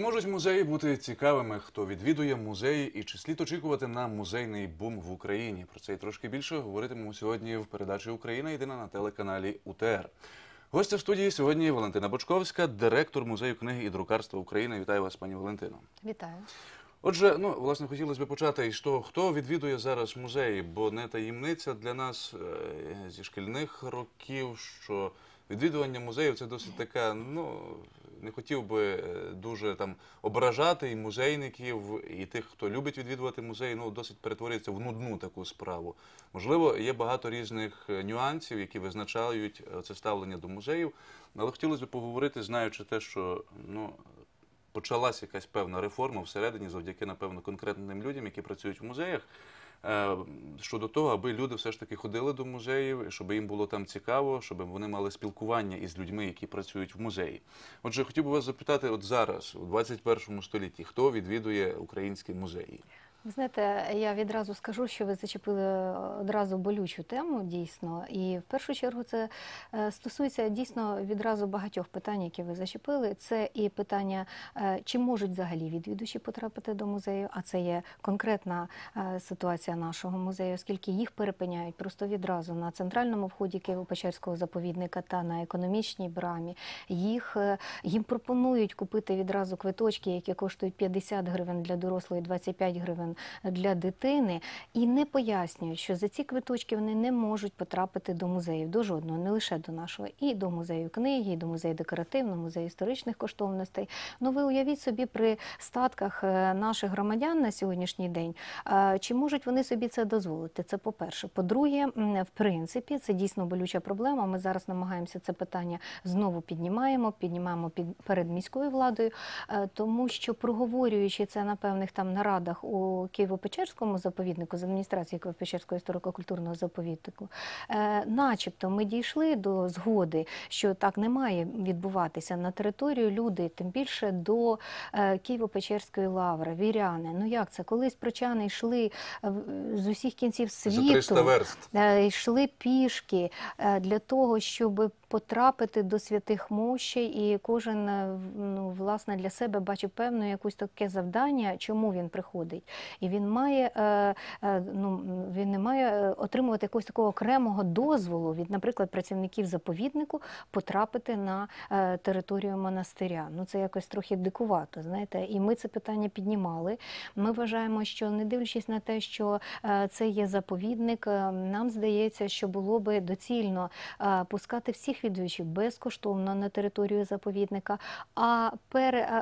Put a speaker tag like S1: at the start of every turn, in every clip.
S1: можуть музеї бути цікавими? Хто відвідує музеї і чи слід очікувати на музейний бум в Україні? Про це і трошки більше говоритимемо сьогодні в передачі Україна єдина на телеканалі УТР. Гостя в студії сьогодні Валентина Бочковська, директор музею книги і друкарства України. Вітаю вас, пані Валентино.
S2: Вітаю.
S1: Отже, ну власне хотілося б почати із того, хто відвідує зараз музеї, бо не таємниця для нас е, зі шкільних років, що відвідування музеїв це досить така, ну не хотів би е, дуже там ображати і музейників, і тих, хто любить відвідувати музеї, ну досить перетворюється в нудну таку справу. Можливо, є багато різних е, нюансів, які визначають е, це ставлення до музеїв. Але хотілося б поговорити, знаючи те, що ну почалася якась певна реформа всередині, завдяки, напевно, конкретним людям, які працюють в музеях. Е, Щодо того, аби люди все ж таки ходили до музеїв, щоб їм було там цікаво, щоб вони мали спілкування із людьми, які працюють в музеї. Отже, хотів би вас запитати, от зараз, у 21 столітті, хто відвідує українські музеї?
S2: Ви знаєте, я відразу скажу, що ви зачепили одразу болючу тему, дійсно. І в першу чергу це е, стосується дійсно відразу багатьох питань, які ви зачепили. Це і питання, е, чи можуть взагалі відвідувачі потрапити до музею, а це є конкретна е, ситуація нашого музею, оскільки їх перепиняють просто відразу на центральному вході Києво-Печерського заповідника та на економічній брамі. Їх е, їм пропонують купити відразу квиточки, які коштують 50 гривень для дорослої, 25 гривень для дитини, і не пояснюють, що за ці квиточки вони не можуть потрапити до музеїв, до жодного, не лише до нашого, і до музею книги, і до музею декоративного, музею історичних коштовностей. Ну ви уявіть собі при статках е, наших громадян на сьогоднішній день, е, чи можуть вони собі це дозволити? Це по-перше. По-друге, в принципі, це дійсно болюча проблема. Ми зараз намагаємося це питання знову піднімаємо, піднімаємо під перед міською владою, е, тому що проговорюючи це на певних там нарадах у Києво-Печерському заповіднику з адміністрації Києво-Печерського історико-культурного заповіднику, е, начебто ми дійшли до згоди, що так не має відбуватися на територію люди, тим більше до е, Києво-Печерської лаври, віряни. Ну як це? Колись прочани йшли е, з усіх кінців світу.
S1: За 300 верст.
S2: Йшли пішки для того, щоб потрапити до святих мощей, і кожен е, ну, власне для себе бачив певне якусь таке завдання, чому він приходить. І він має е, е, ну він не має отримувати якогось такого окремого дозволу від, наприклад, працівників заповіднику потрапити на територію монастиря. Ну це якось трохи дикувато, знаєте. І ми це питання піднімали. Ми вважаємо, що не дивлячись на те, що це є заповідник, нам здається, що було би доцільно пускати всіх відвідувачів безкоштовно на територію заповідника. А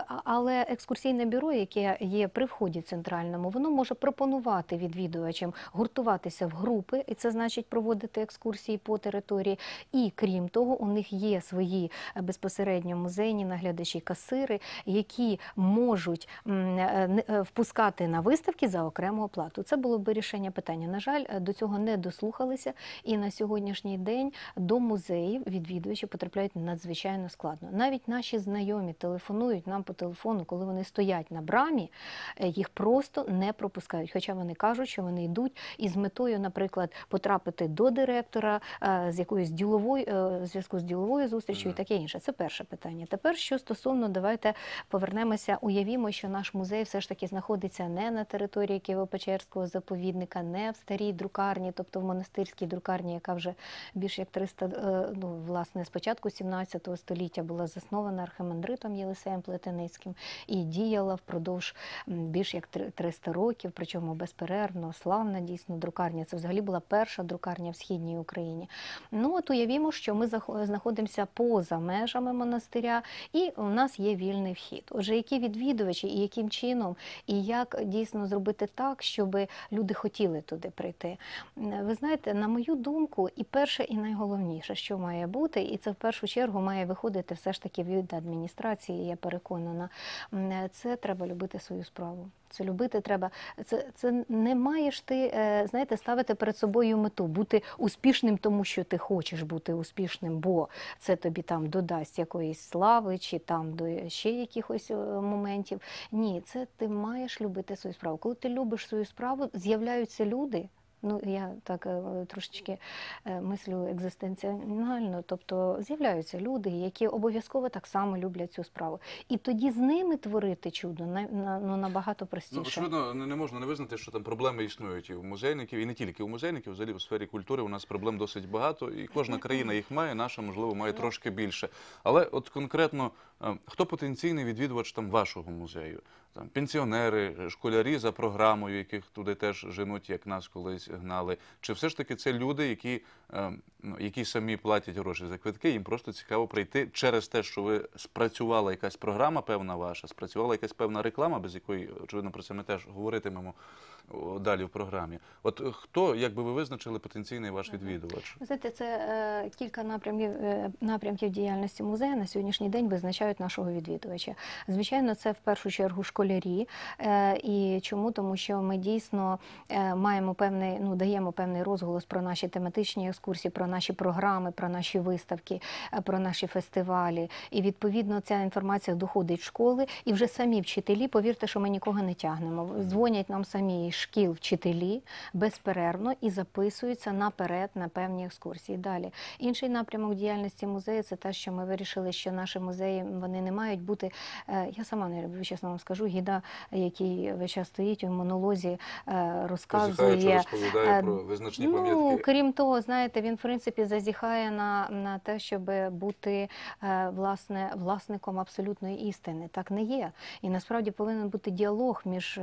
S2: а- але екскурсійне бюро, яке є при вході центральному, воно може пропонувати відвідувачам гуртуватися в групи, і це значить проводити екскурсії по території. І крім того, у них є свої е, безпосередньо музейні наглядачі, касири, які можуть е, е, впускати на виставки за окрему оплату. Це було б рішення питання. На жаль, до цього не дослухалися, і на сьогоднішній день до музеїв відвідувачі потрапляють надзвичайно складно. Навіть наші знайомі телефонують нам по телефону, коли вони стоять на брамі, е, їх просто не пропускають. Хоча вони кажуть, що вони йдуть із метою, наприклад, потрапити до директора е, з якоюсь діловою е, зв'язку з діловою зустрічю і таке інше. Це перше питання. Тепер що стосовно, давайте повернемося, уявімо, що наш музей все ж таки знаходиться не на території Києво-Печерського заповідника, не в старій друкарні, тобто в монастирській друкарні, яка вже більш як 300, е, ну, власне, з початку 17 століття була заснована архимандритом Єлисеєм Плетеницьким і діяла впродовж більш як 300 років, причому безперервно, славна дійсно друкарня. Це взагалі була перша друкарня в східній Україні. Ну от уявімо, що ми знаходимося поза межами монастиря, і у нас є вільний вхід. Отже, які відвідувачі і яким чином, і як дійсно зробити так, щоб люди хотіли туди прийти. Ви знаєте, на мою думку, і перше, і найголовніше, що має бути, і це в першу чергу має виходити все ж таки від адміністрації. Я переконана, це треба любити свою справу. Це любити треба. Це, це не маєш ти, е, знаєте, ставити перед собою мету, бути успішним, тому що ти хочеш бути успішним, бо це тобі там додасть якоїсь слави чи там до ще якихось е, моментів. Ні, це ти маєш любити свою справу. Коли ти любиш свою справу, з'являються люди. Ну, я так е, трошечки е, мислю екзистенціонально, тобто з'являються люди, які обов'язково так само люблять цю справу. І тоді з ними творити чудо на, на, ну, набагато
S1: Ну,
S2: простіше.
S1: очевидно, не, можна не визнати, що там проблеми існують і у музейників, і не тільки у музейників, взагалі у сфері культури у нас проблем досить багато, і кожна країна їх має, наша, можливо, має трошки більше. Але от конкретно, е, хто потенційний відвідувач там вашого музею? Там пенсіонери, школярі за програмою, яких туди теж женуть, як нас колись гнали. Чи все ж таки це люди, які, е, ну, які самі платять гроші за квитки, їм просто цікаво прийти через те, що ви спрацювала якась програма певна ваша, спрацювала якась певна реклама, без якої, очевидно, про це ми теж говоритимемо далі в програмі. От е, хто, як би ви визначили, потенційний ваш відвідувач?
S2: Ви Знаєте, це е, кілька напрямків, е, напрямків діяльності музею на сьогоднішній день визначають нашого відвідувача. Звичайно, це в першу чергу школярі. І чому? Тому що ми дійсно маємо певний, ну даємо певний розголос про наші тематичні екскурсії, про наші програми, про наші виставки, про наші фестивалі. І відповідно ця інформація доходить в школи, і вже самі вчителі, повірте, що ми нікого не тягнемо. Дзвонять нам самі шкіл вчителі безперервно і записуються наперед на певні екскурсії. Далі інший напрямок діяльності музею це те, що ми вирішили, що наші музеї вони не мають бути. е, Я сама не люблю, чесно вам скажу, гіда, який весь час стоїть у монолозі, е, розказує.
S1: розповідає
S2: е,
S1: про визначні
S2: Ну,
S1: пам'ятки.
S2: крім того, знаєте, він в принципі зазіхає на, на те, щоб бути власне власником абсолютної істини. Так не є. І насправді повинен бути діалог між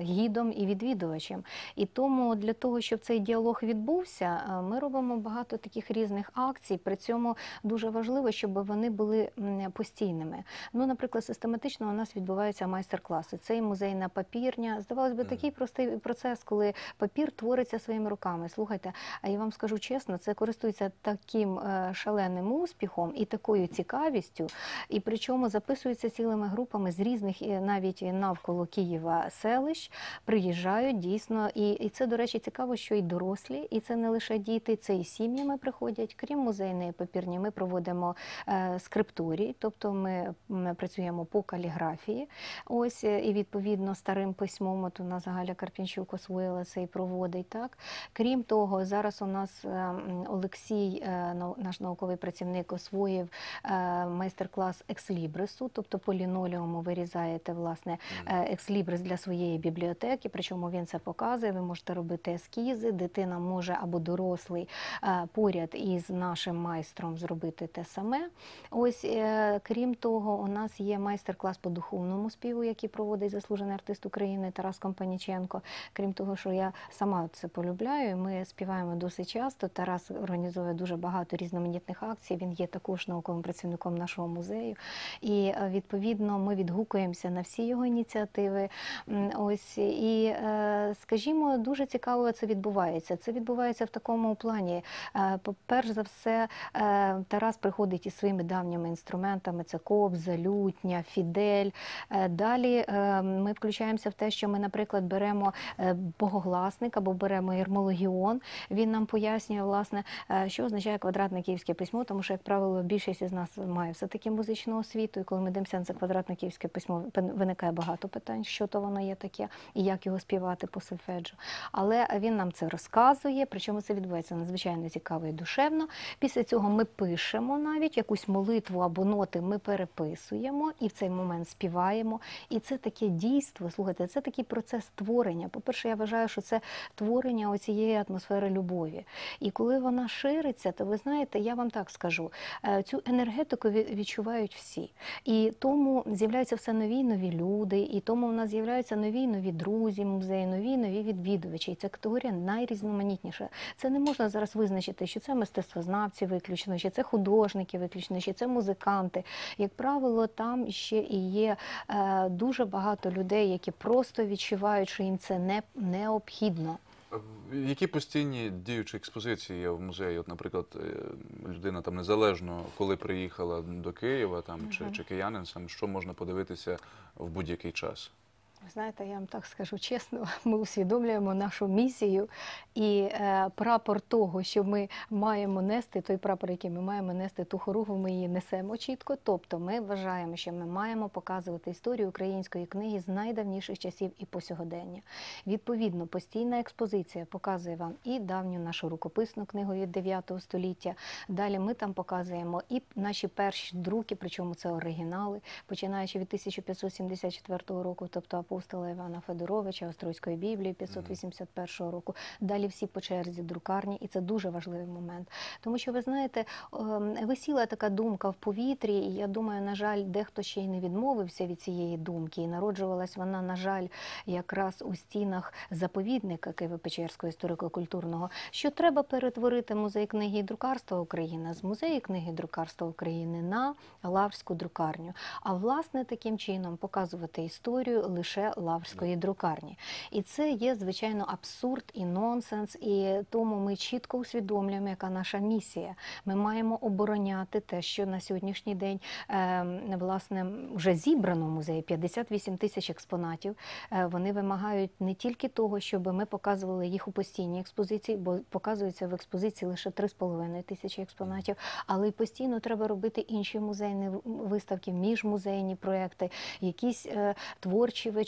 S2: гідом і відвідувачем. І тому для того, щоб цей діалог відбувся, е, ми робимо багато таких різних акцій. При цьому дуже важливо, щоб вони були постійними. Ну, наприклад, систематично у нас відбуваються майстер-класи. Це і музейна папірня. Здавалось би, такий простий процес, коли папір твориться своїми руками. Слухайте, а я вам скажу чесно, це користується таким е, шаленим успіхом і такою цікавістю, і причому записуються цілими групами з різних навіть навколо Києва селищ. Приїжджають дійсно, і, і це, до речі, цікаво, що і дорослі, і це не лише діти, це і сім'ями приходять. Крім музейної папірні, ми проводимо е, скрипторій, тобто ми, ми працюємо по каліграфії. Ось е, і відповідно старим письмом. От у нас Галя Карпінчук освоїла це і проводить. Так крім того, зараз у нас е, Олексій, е, наш науковий працівник, освоїв е, майстер-клас екслібрису, тобто по лінолеуму вирізаєте власне е, екслібрис для своєї бібліотеки. Причому він це показує. Ви можете робити ескізи. Дитина може або дорослий е, поряд із нашим майстром зробити те саме. Ось е, крім того, у нас є майстер-клас по духовному співу, який проводить заслужений артист України Тарас Компаніченко. Крім того, що я сама це полюбляю, ми співаємо досить часто. Тарас організує дуже багато різноманітних акцій. Він є також науковим працівником нашого музею. І е, відповідно ми відгукуємося на всі його ініціативи. Ось і е, скажімо, дуже цікаво це відбувається. Це відбувається в такому плані. Е, Перш за все, е, Тарас приходить із своїми давніми інструментами: це кобза, лютня, фідель. Далі ми включаємося в те, що ми, наприклад, беремо богогласник або беремо ірмологіон. Він нам пояснює, власне, що означає квадратне київське письмо, тому що, як правило, більшість із нас має все-таки музичну освіту. І коли ми дивимося на це квадратне київське письмо, виникає багато питань, що то воно є таке і як його співати по сольфеджу. Але він нам це розказує, причому це відбувається надзвичайно цікаво і душевно. Після цього ми пишемо навіть якусь молитву або ноти ми переписуємо і в цей момент співаємо. І це таке дійство. Слухайте, це такий процес творення. По-перше, я вважаю, що це творення оцієї атмосфери любові. І коли вона шириться, то ви знаєте, я вам так скажу, е, цю енергетику відчувають всі. І тому з'являються все нові й нові люди, і тому в нас з'являються нові й нові друзі музею, нові нові відвідувачі. І ця категорія найрізноманітніша. Це не можна зараз визначити, що це мистецтвознавці виключно, чи це художники виключно, чи це музиканти. Як правило, там ще і є е, дуже багато людей, які просто відчувають, що їм це не необхідно.
S1: Які постійні діючі експозиції є в музеї? От, наприклад, е, людина там незалежно, коли приїхала до Києва, там чи, чи киянин, сам що можна подивитися в будь-який час?
S2: Знаєте, я вам так скажу чесно, ми усвідомлюємо нашу місію і е, прапор того, що ми маємо нести, той прапор, який ми маємо нести, ту хоругву, ми її несемо чітко. Тобто ми вважаємо, що ми маємо показувати історію української книги з найдавніших часів і по сьогодення. Відповідно, постійна експозиція показує вам і давню нашу рукописну книгу від 9 століття. Далі ми там показуємо і наші перші друки, причому це оригінали, починаючи від 1574 року, тобто апостола Івана Федоровича, Острозької Біблії 581 року. Далі всі по черзі друкарні, і це дуже важливий момент. Тому що ви знаєте, ем, висіла така думка в повітрі, і я думаю, на жаль, дехто ще й не відмовився від цієї думки. І народжувалась вона, на жаль, якраз у стінах заповідника Києво-Печерського історико-культурного, що треба перетворити музей книги і друкарства України з музею книги і друкарства України на лаврську друкарню. А власне таким чином показувати історію лише лаврської друкарні. І це є звичайно абсурд і нонсенс. І тому ми чітко усвідомлюємо, яка наша місія. Ми маємо обороняти те, що на сьогоднішній день е, власне вже зібрано в музеї 58 тисяч експонатів. Е, Вони вимагають не тільки того, щоб ми показували їх у постійній експозиції, бо показується в експозиції лише 3,5 тисячі експонатів, але й постійно треба робити інші музейні виставки, міжмузейні проекти, якісь е, творчі вечори.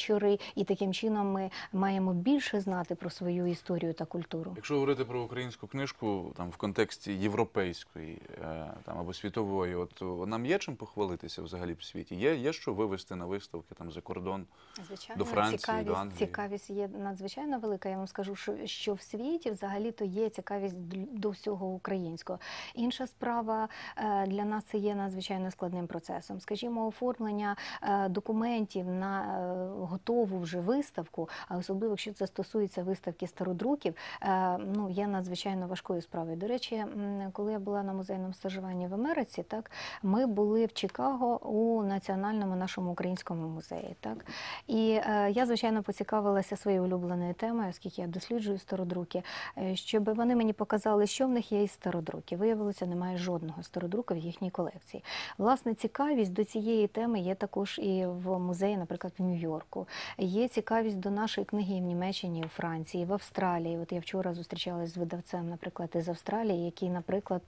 S2: І таким чином ми маємо більше знати про свою історію та культуру.
S1: Якщо говорити про українську книжку там в контексті європейської е, там або світової, от нам є чим похвалитися взагалі в світі? Є, є що вивезти на виставки там за кордон?
S2: Звичайно,
S1: До Франції,
S2: цікавість,
S1: до Англії.
S2: цікавість є надзвичайно велика. Я вам скажу, що, що в світі взагалі то є цікавість до всього українського. Інша справа е, для нас це є надзвичайно складним процесом. Скажімо, оформлення е, документів на е, готову вже виставку, а особливо якщо це стосується виставки стародруків, е, ну є надзвичайно важкою справою. До речі, коли я була на музейному стажуванні в Америці, так ми були в Чикаго у національному нашому українському музеї. Так і е, я, звичайно, поцікавилася своєю улюбленою темою, оскільки я досліджую стародруки, е, щоб вони мені показали, що в них є із стародруків. Виявилося, немає жодного стародрука в їхній колекції. Власне, цікавість до цієї теми є також і в музеї, наприклад, в Нью-Йорку. Є цікавість до нашої книги і в Німеччині, і у Франції, і в Австралії. От я вчора зустрічалась з видавцем, наприклад, із Австралії, який, наприклад,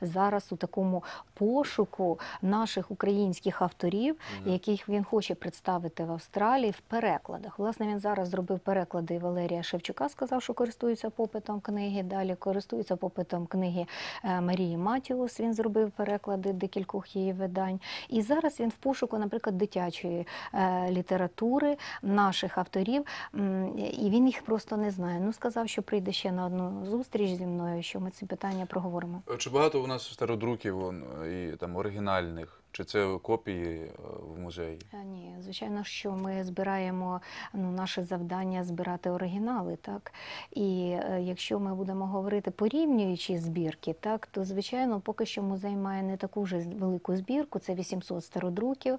S2: зараз у такому пошуку наших українських авторів, яких він хоче представити в Австралії в перекладах. Власне, він зараз зробив переклади Валерія Шевчука, сказав, що користується попитом книги. Далі користується попитом книги е, Марії Матіус. Він зробив переклади декількох її видань. І зараз він в пошуку, наприклад, дитячої е, літератури наших авторів, і він їх просто не знає. Ну сказав, що прийде ще на одну зустріч зі мною, що ми ці питання проговоримо.
S1: Чи багато у нас стародруків і там оригінальних? Чи це копії е, в музеї?
S2: Е, Ні, звичайно, що ми збираємо ну, наше завдання збирати оригінали, так і е, якщо ми будемо говорити порівнюючи збірки, так то звичайно, поки що музей має не таку вже велику збірку, це 800 стародруків.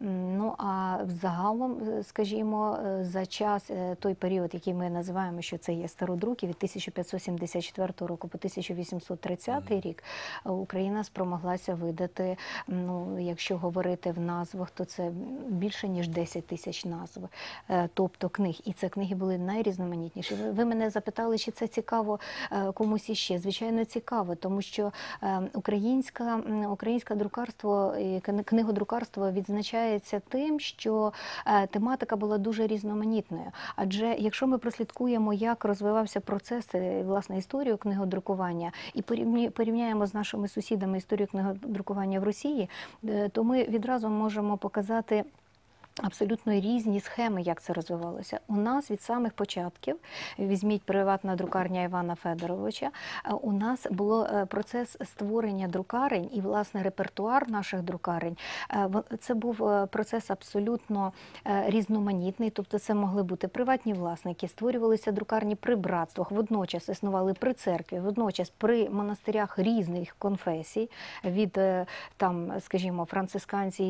S2: Ну а взагалом, е, скажімо, за час той період, який ми називаємо, що це є стародруки від 1574 року по 1830 рік, е, Україна спромоглася видати. Ну, якщо говорити в назвах, то це більше ніж 10 тисяч назв, е, тобто книг. І це книги були найрізноманітніші. Ви- мене запитали, чи це цікаво е, комусь іще. Звичайно, цікаво, тому що е, українська, українське друкарство книгодрукарство відзначається тим, що тематика була дуже різноманітною. Адже якщо ми прослідкуємо, як розвивався процес власне історію книгодрукування, і порівняємо з нашими сусідами історію книгодрукування в Росії, то ми відразу можемо показати. Абсолютно різні схеми, як це розвивалося. У нас від самих початків, візьміть приватна друкарня Івана Федоровича, е, у нас було е, процес створення друкарень і, власне, репертуар наших друкарень. Е, Це був процес абсолютно різноманітний, тобто це могли бути приватні власники, створювалися друкарні при братствах, водночас існували при церкві, водночас при монастирях різних конфесій, від там, скажімо, францисканці,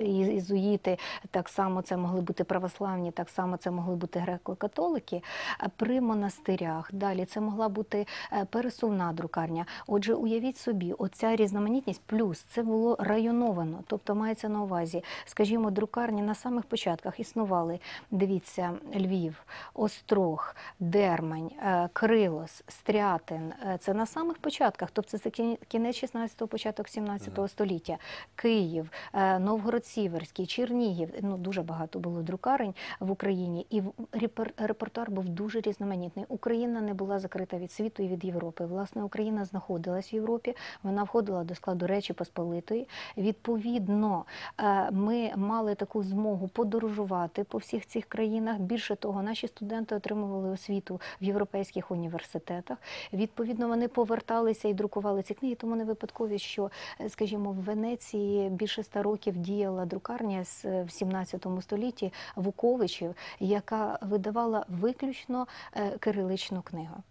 S2: єзуїти так само це могли бути православні, так само це могли бути греко-католики. А При монастирях далі це могла бути е, пересувна друкарня. Отже, уявіть собі, оця різноманітність плюс це було районовано, тобто мається на увазі, скажімо, друкарні на самих початках існували. Дивіться, Львів, Острог, Дермань, е, Крилос, Стрятин. Е, Це на самих початках, тобто це кінець 16-го, початок 17-го століття. Київ, е, Новгород Сіверський, Чернігів. Ну дуже багато було друкарень в Україні, і репертуар був дуже різноманітний. Україна не була закрита від світу і від Європи. Власне, Україна знаходилась в Європі. Вона входила до складу Речі Посполитої. Відповідно, е, ми мали таку змогу подорожувати по всіх цих країнах. Більше того, наші студенти отримували освіту в європейських університетах. Відповідно, вони поверталися і друкували ці книги. Тому не випадкові, що, е, скажімо, в Венеції більше ста років діяла друкарня з е, 17 столітті Вуковичів, яка видавала виключно е, кириличну книгу.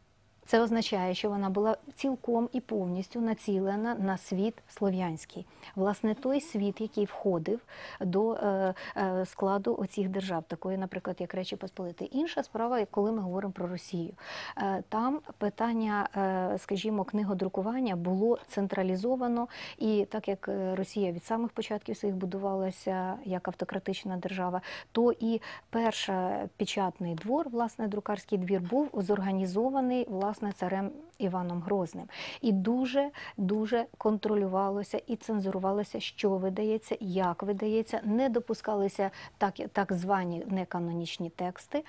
S2: Це означає, що вона була цілком і повністю націлена на світ слов'янський. Власне, той світ, який входив до е, е, складу оцих держав, такої, наприклад, як Речі Посполити. Інша справа, коли ми говоримо про Росію. Е, там питання, скажімо, книгодрукування було централізовано, і так як Росія від самих початків своїх будувалася як автократична держава, то і перша печатний двор, власне, друкарський двір, був зорганізований власне царем Іваном Грозним. І дуже дуже контролювалося і цензурувалося, що видається, як видається, не допускалися так, так звані неканонічні тексти.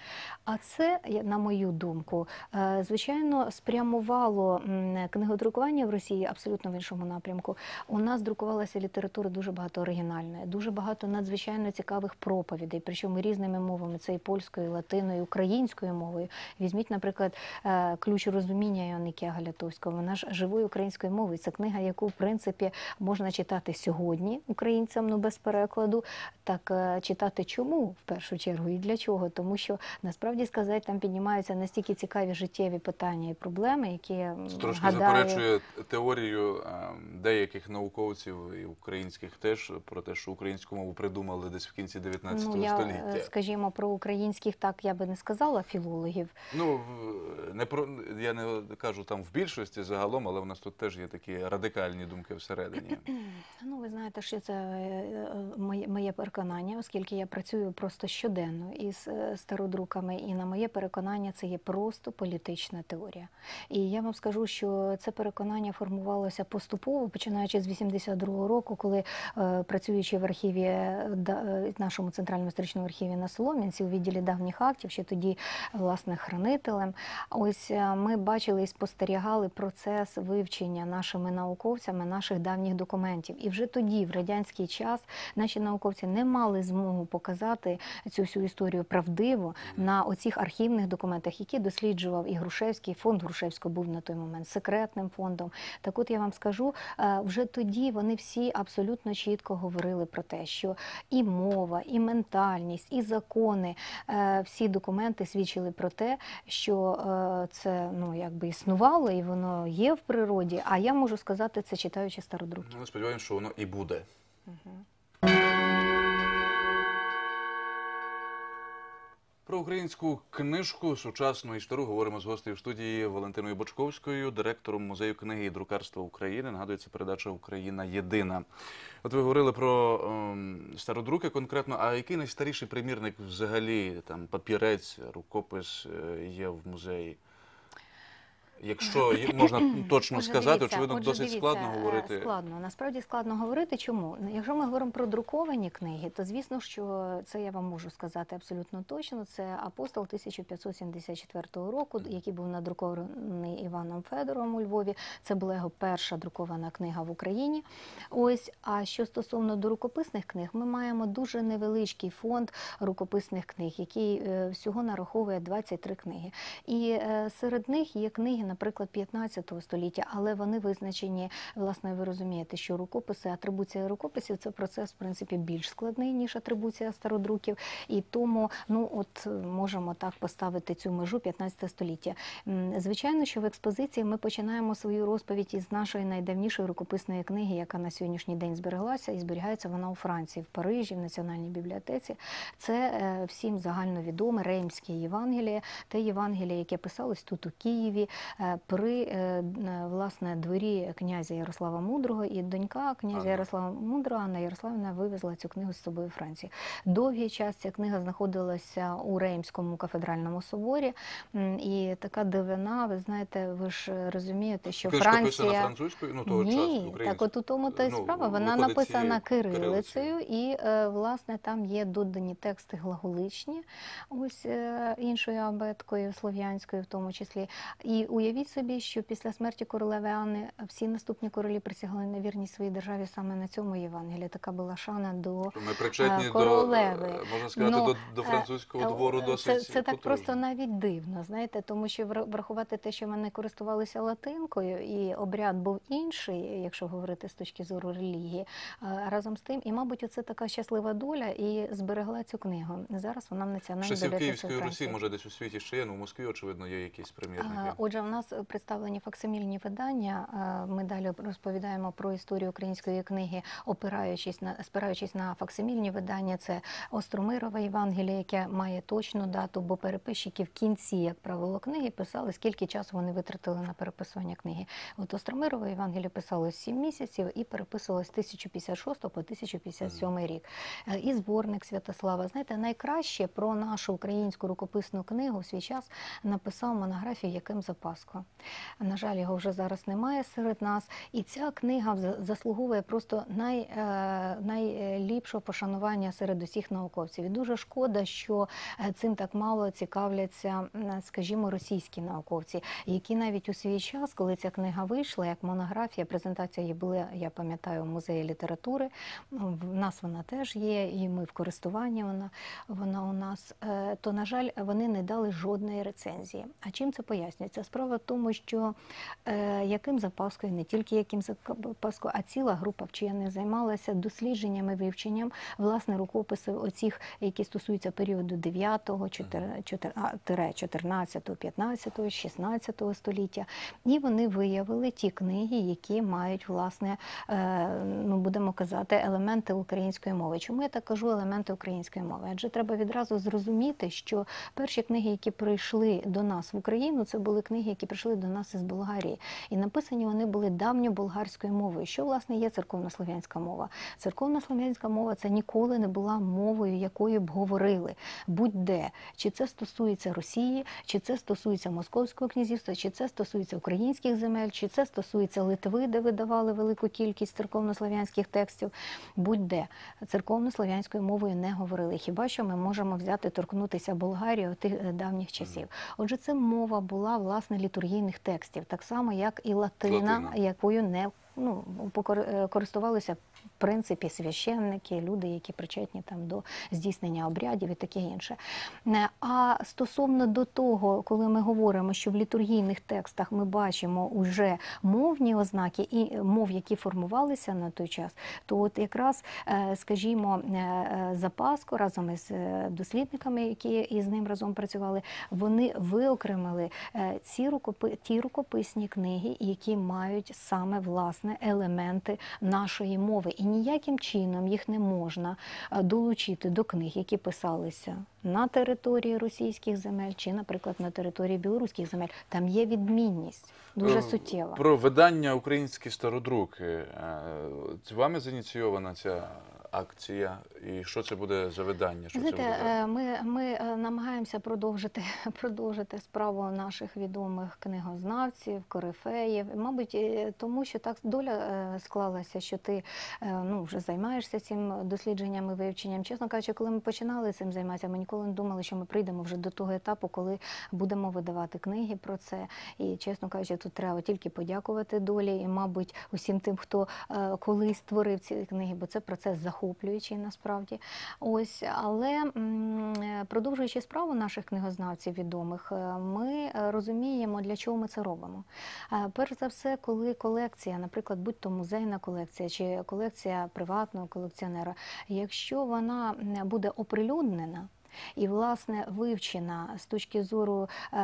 S2: А це, на мою думку, е, звичайно, спрямувало книгодрукування в Росії абсолютно в іншому напрямку. У нас друкувалася література дуже багато оригінальної, дуже багато надзвичайно цікавих проповідей, причому різними мовами. Це і польською, і латиною, і українською мовою. Візьміть, наприклад, е, ключ розуміння Іоанника Галятовського. Вона ж живою українською мовою. Це книга, яку в принципі можна читати сьогодні українцям, ну без перекладу. Так е, читати чому в першу чергу і для чого? Тому що насправді сказати, там піднімаються настільки цікаві життєві питання і проблеми, які
S1: Це трошки
S2: гадаю,
S1: заперечує теорію е, деяких науковців і українських теж про те, що українську мову придумали десь в кінці 19
S2: ну, я, е,
S1: століття.
S2: скажімо, про українських так я би не сказала філологів.
S1: Ну не про я не кажу там в більшості загалом, але в нас тут теж є такі радикальні думки всередині.
S2: Ну, ви знаєте, що це е, е, моє, переконання, оскільки я працюю просто щоденно із е, стародруками, і на моє переконання це є просто політична теорія. І я вам скажу, що це переконання формувалося поступово, починаючи з 82-го року, коли працюючи в архіві нашому центральному історичному архіві на Солом'янці у відділі давніх актів, ще тоді власне хранителем. Ось ми бачили і спостерігали процес вивчення нашими науковцями наших давніх документів. І вже тоді, в радянський час, наші науковці не мали змогу показати цю всю історію правдиво на оцих архівних документах, які досліджував і Грушевський. Фонд Грушевського був на той момент секретним фондом. Так от я вам скажу, е, вже тоді вони всі абсолютно чітко говорили про те, що і мова, і ментальність, і закони, е, всі документи свідчили про те, що е, це ну якби існувало і воно є в природі. А я можу сказати це читаючи стародруки.
S1: Ну, сподіваємося, що воно і буде. Про українську книжку сучасну і стару говоримо з гостею в студії Валентиною Бочковською, директором музею книги і друкарства України. Нагадується передача Україна єдина. От ви говорили про ем, стародруки конкретно. А який найстаріший примірник взагалі там папірець, рукопис е, є в музеї? Якщо можна точно сказати, очевидно,
S2: отже,
S1: досить
S2: дивіться,
S1: складно
S2: е,
S1: говорити.
S2: Складно, насправді складно говорити. Чому? Якщо ми говоримо про друковані книги, то звісно, що це я вам можу сказати абсолютно точно. Це апостол 1574 року, який був надрукований Іваном Федоровим у Львові. Це була його перша друкована книга в Україні. Ось, а що стосовно до рукописних книг, ми маємо дуже невеличкий фонд рукописних книг, який е, всього нараховує 23 книги. І е, серед них є книги, наприклад, 15 століття, але вони визначені, власне, ви розумієте, що рукописи, атрибуція рукописів це процес, в принципі, більш складний, ніж атрибуція стародруків. І тому, ну от можемо так поставити цю межу 15 століття. Звичайно, що в експозиції ми починаємо свою розповідь із нашої найдавнішої рукописної книги, яка на сьогоднішній день збереглася, і зберігається вона у Франції, в Парижі, в Національній бібліотеці. Це е, всім загальновідоме Реймське Євангеліє, те Євангеліє, яке писалось тут у Києві при е, е, власне дворі князя Ярослава Мудрого, і донька князя
S1: Ага.
S2: Ярослава Мудрого, Анна Ярославівна, вивезла цю книгу з собою в Франції. Довгий час ця книга знаходилася у Реймському кафедральному соборі, і така дивина, ви знаєте, ви ж розумієте, що
S1: Книжка
S2: Франція.
S1: французькою, ну того
S2: Ні,
S1: часу,
S2: так от у тому та й
S1: Ну,
S2: справа. Вона написана кирилицею, і е, власне там є додані тексти глаголичні, ось е, іншою абеткою, слов'янською в тому числі. І уявіть собі, що після смерті королеви Анни всі наступні королі присягли на вірність своїй державі саме на цьому Євангелії. Така була шана до
S1: Ми причетні
S2: е,
S1: до,
S2: королеви.
S1: е, можна сказати,
S2: Ну,
S1: до, до
S2: е,
S1: французького
S2: е,
S1: двору
S2: е,
S1: досить
S2: Це, це так просто навіть дивно, знаєте, тому що врахувати те, що вони користувалися латинкою, і обряд був інший, якщо говорити з точки зору релігії. е, Разом з тим, і, мабуть, оце така щаслива доля і зберегла цю книгу. Зараз вона в національній бібліотеці
S1: Київської Русі,
S2: Франції.
S1: може, десь у світі ще є, ну в Москві, очевидно, є якісь примірники.
S2: Отже, нас представлені факсимільні видання. Ми далі розповідаємо про історію української книги, опираючись на спираючись на факсимільні видання. Це Остромирове Євангеліє, яке має точну дату, бо переписчики в кінці, як правило, книги писали, скільки часу вони витратили на переписування книги. От Остромирове Євангеліє писалось 7 місяців і переписувалось з 1056 по 1057 рік. Е, І зборник Святослава. Знаєте, найкраще про нашу українську рукописну книгу в свій час написав монографію Яким Запаско. На жаль, його вже зараз немає серед нас. І ця книга за- заслуговує просто най, е, найліпшого пошанування серед усіх науковців. І дуже шкода, що е, цим так мало цікавляться, скажімо, російські науковці, які навіть у свій час, коли ця книга вийшла, як монографія, презентація її була, я пам'ятаю, в музеї літератури. В нас вона теж є, і ми в користуванні вона, вона у нас. Е, То, на жаль, вони не дали жодної рецензії. А чим це пояснюється? Справа в тому, що е, яким запаскою, не тільки яким запаскою, а ціла група вчених займалася дослідженням і вивченням власне рукописів оцих, які стосуються періоду 9, 14, 15, 16, 16 століття. І вони виявили ті книги, які мають власне, е, ну будемо казати, елементи української мови. Чому я так кажу елементи української мови? Адже треба відразу зрозуміти, що перші книги, які прийшли до нас в Україну, це були книги, які прийшли до нас із Болгарії, і написані вони були давньоболгарською мовою. Що власне є церковнослов'янська мова? Церковнослов'янська мова це ніколи не була мовою, якою б говорили будь-де. Чи це стосується Росії, чи це стосується Московського князівства, чи це стосується українських земель, чи це стосується Литви, де видавали велику кількість церковнослов'янських текстів. Будь-де церковнослов'янською мовою не говорили. Хіба що ми можемо взяти торкнутися Болгарії тих е, давніх часів? Отже, це мова була власне літургійних текстів, так само як і латина,
S1: Латина.
S2: якою не ну, е, користувалися принципі священники, люди, які причетні там до здійснення обрядів і таке інше. Е, А стосовно до того, коли ми говоримо, що в літургійних текстах ми бачимо уже мовні ознаки і мов, які формувалися на той час, то от якраз, е, скажімо, е, Запаско разом із дослідниками, які із ним разом працювали, вони виокремили ці рукопи, ті рукописні книги, які мають саме власне елементи нашої мови, ніяким чином їх не можна е, долучити до книг, які писалися на території російських земель чи, наприклад, на території білоруських земель. Там є відмінність дуже
S1: Е,
S2: суттєва.
S1: Про видання українські стародруки. Е, вами зініційована ця акція, і що це буде за видання? Що
S2: Знаєте,
S1: це буде?
S2: е, ми, ми е, намагаємося продовжити, продовжити справу наших відомих книгознавців, корифеїв. Мабуть, тому що так доля е, склалася, що ти ну, вже займаєшся цим дослідженням і вивченням. Чесно кажучи, коли ми починали цим займатися, ми ніколи не думали, що ми прийдемо вже до того етапу, коли будемо видавати книги про це. І чесно кажучи, тут треба тільки подякувати долі і, мабуть, усім тим, хто колись створив ці книги, бо це процес захоплюючий насправді. Ось, але продовжуючи справу. наших книгознавців відомих, е, ми е, розуміємо, для чого ми це робимо. Е, Перш за все, коли колекція, наприклад, будь-то музейна колекція чи колекція приватного колекціонера, якщо вона буде оприлюднена. І, власне, вивчена з точки зору е,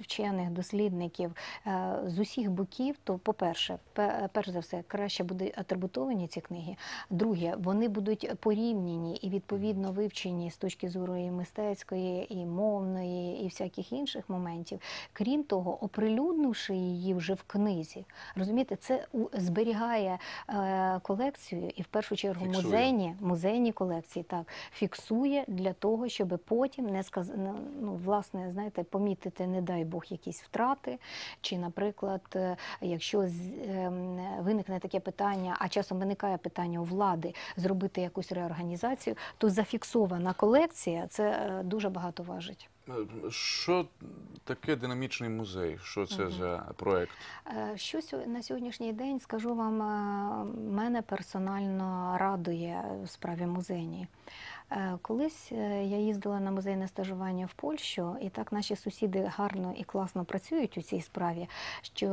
S2: вчених дослідників е, з усіх боків, то, по-перше, перш за все, краще будуть атрибутовані ці книги. Друге, вони будуть порівняні і відповідно вивчені з точки зору і мистецької, і мовної, і всяких інших моментів. Крім того, оприлюднивши її вже в книзі, розумієте, це зберігає е, колекцію і в першу чергу
S1: Фіксує.
S2: музейні, музейні колекції так фіксує для того, щоб потім не сказ... ну, власне, знаєте, помітити, не дай Бог, якісь втрати. Чи, наприклад, е, якщо з- ем, виникне таке питання, а часом виникає питання у влади зробити якусь реорганізацію, то зафіксована колекція це е, дуже багато важить.
S1: Е, Що таке динамічний музей? Що це
S2: Мгм.
S1: за проект?
S2: Е, Що на сьогоднішній день скажу вам, е, мене персонально радує в справі музейній. Колись я їздила на музейне стажування в Польщу, і так наші сусіди гарно і класно працюють у цій справі, що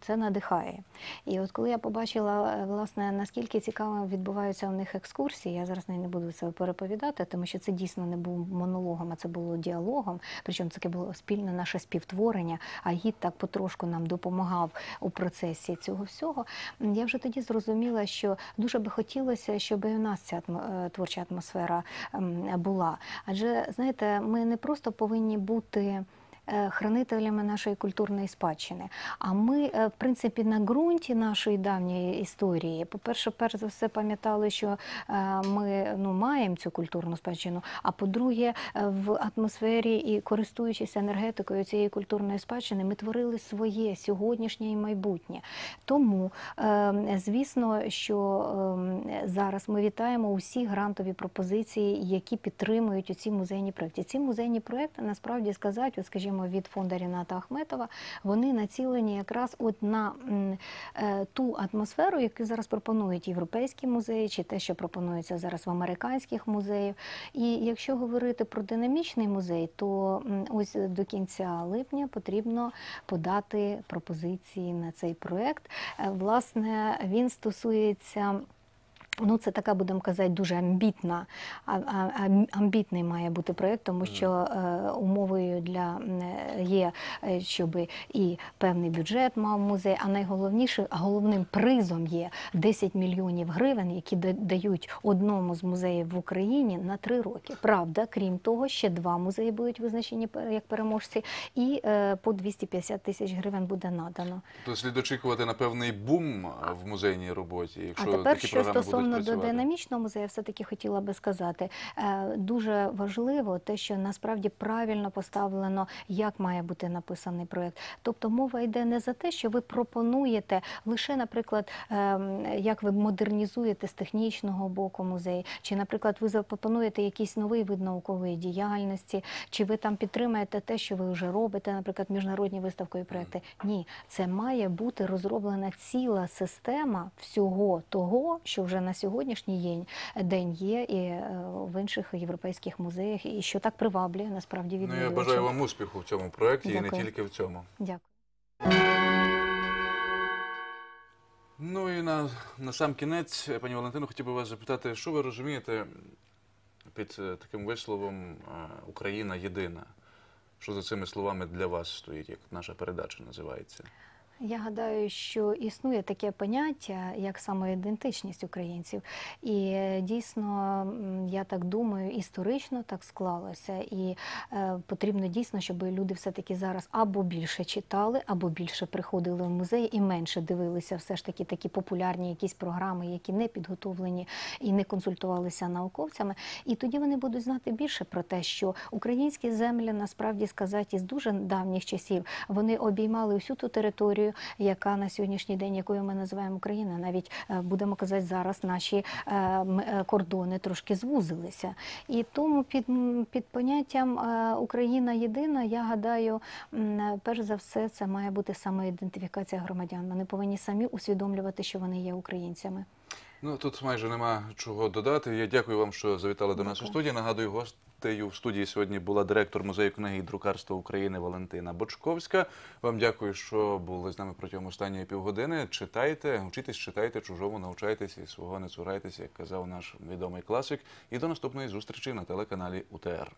S2: це надихає. І от коли я побачила, власне, наскільки цікаво відбуваються у них екскурсії, я зараз не буду це переповідати, тому що це дійсно не був монологом, а це було діалогом. Причому це було спільне наше співтворення, а гід так потрошку нам допомагав у процесі цього всього. Я вже тоді зрозуміла, що дуже би хотілося, щоб і у нас ця е, творча атмосфера була. Адже знаєте, ми не просто повинні бути. Е, Хранителями нашої культурної спадщини. А ми, е, в принципі, на ґрунті нашої давньої історії, по-перше, перш за все пам'ятали, що е, ми ну, маємо цю культурну спадщину. А по-друге, в атмосфері і користуючись енергетикою цієї культурної спадщини, ми творили своє сьогоднішнє і майбутнє. Тому, звісно, що зараз ми вітаємо усі грантові пропозиції, які підтримують оці музейні проекти. Ці музейні проекти насправді сказати, от, скажімо, від фонду Ріната Ахметова, вони націлені якраз от на е, ту атмосферу, яку зараз пропонують європейські музеї, чи те, що пропонується зараз в американських музеїв. І якщо говорити про динамічний музей, то ось до кінця липня потрібно подати пропозиції на цей проект. Е, Власне, він стосується. Ну, це така, будемо казати, дуже амбітна, амбітний має бути проєкт, тому що е, умовою для є, е, щоб і певний бюджет мав музей, а найголовніше, головним призом є 10 мільйонів гривень, які дають одному з музеїв в Україні на три роки. Правда, крім того, ще два музеї будуть визначені як переможці, і е, по 250 тисяч гривень буде надано.
S1: То слід очікувати на певний бум в музейній роботі, якщо
S2: А тепер,
S1: такі програми
S2: стосовно до динамічного музею, все таки хотіла би сказати, е, дуже важливо те, що насправді правильно поставлено, як має бути написаний проєкт. Тобто мова йде не за те, що ви пропонуєте лише, наприклад, ем, як ви модернізуєте з технічного боку музей, чи, наприклад, ви запропонуєте якийсь новий вид наукової діяльності, чи ви там підтримаєте те, що ви вже робите, наприклад, міжнародні виставкові проекти. Ні, це має бути розроблена ціла система всього того, що вже на сьогоднішній день, день є і е, в інших європейських музеях, і що так приваблює насправді
S1: Ну, я бажаю вам успіху в цьому проєкті і не тільки в цьому.
S2: Дякую.
S1: Ну і на, на сам кінець, пані Валентино, хотів би вас запитати, що ви розумієте під е, таким висловом е, Україна єдина? Що за цими словами для вас стоїть, як наша передача називається?
S2: Я гадаю, що існує таке поняття, як самоідентичність українців. І е, дійсно, я так думаю, історично так склалося. І е, потрібно дійсно, щоб люди все-таки зараз або більше читали, або більше приходили в музей і менше дивилися все ж таки такі популярні якісь програми, які не підготовлені і не консультувалися науковцями. І тоді вони будуть знати більше про те, що українські землі насправді сказати із дуже давніх часів вони обіймали всю ту територію, яка на сьогоднішній день, якою ми називаємо Україна. Навіть е, будемо казати, зараз наші е, е, кордони трошки звузилися. І тому під, під поняттям Україна єдина, я гадаю, перш за все, це має бути самоідентифікація громадян. Вони повинні самі усвідомлювати, що вони є українцями.
S1: Ну тут майже нема чого додати. Я дякую вам, що завітали до нас у студії. Нагадую, гостею в студії сьогодні була директор музею книги і друкарства України Валентина Бочковська. Вам дякую, що були з нами протягом останньої півгодини. Читайте, вчитесь, читайте, чужому навчайтесь і свого не цурайтеся, як казав наш відомий класик. І до наступної зустрічі на телеканалі УТР.